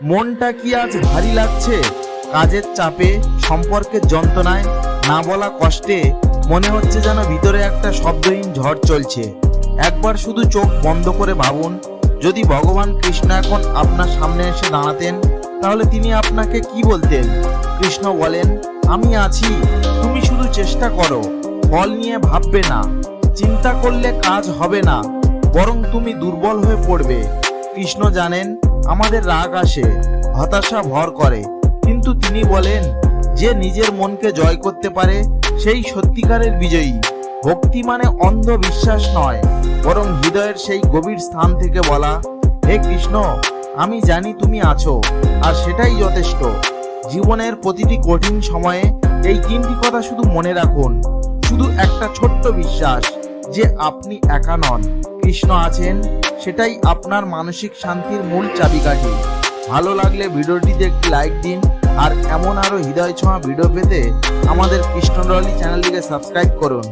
মনটা কি আজ ভারী লাগছে? কাজের চাপে, সম্পর্কের যন্ত্রণায়, না বলা কষ্টে, মনে হচ্ছে যেন ভিতরে একটা শব্দহীন ঝড় চলছে। একবার শুধু চোখ বন্ধ করে ভাবুন, যদি ভগবান কৃষ্ণ এখন আপনার সামনে এসে দাঁড়াতেন, তাহলে তিনি আপনাকে কি বলতেন? কৃষ্ণ বলেন, আমি আছি, তুমি শুধু চেষ্টা করো, ফল নিয়ে ভাববে না, চিন্তা করলে কাজ হবে না, বরং তুমি দুর্বল হয়ে পড়বে। কৃষ্ণ জানেন আমাদের রাগ আসে, হতাশা ভর করে। কিন্তু তিনি বলেন, যে নিজের মনকে জয় করতে পারে, সেই সত্যিকারের বিজয়ী। ভক্তি মানে অন্ধ বিশ্বাস নয়, বরং হৃদয়ের সেই গভীর স্থান থেকে বলা, হে কৃষ্ণ, আমি জানি তুমি আছো, আর সেটাই যথেষ্ট। জীবনের প্রতিটি কঠিন সময়ে এই তিনটি কথা শুধু মনে রাখুন। শুধু একটা ছোট্ট বিশ্বাস, যে আপনি একা নন। কৃষ্ণ আছেন, সেটাই আপনার মানসিক শান্তির মূল চাবিকাঠি। ভালো লাগলে ভিডিওটিতে একটি লাইক দিন, আর এমন আরও হৃদয় ছোঁয়া ভিডিও পেতে আমাদের কৃষ্ণডলি চ্যানেলটিকে সাবস্ক্রাইব করুন।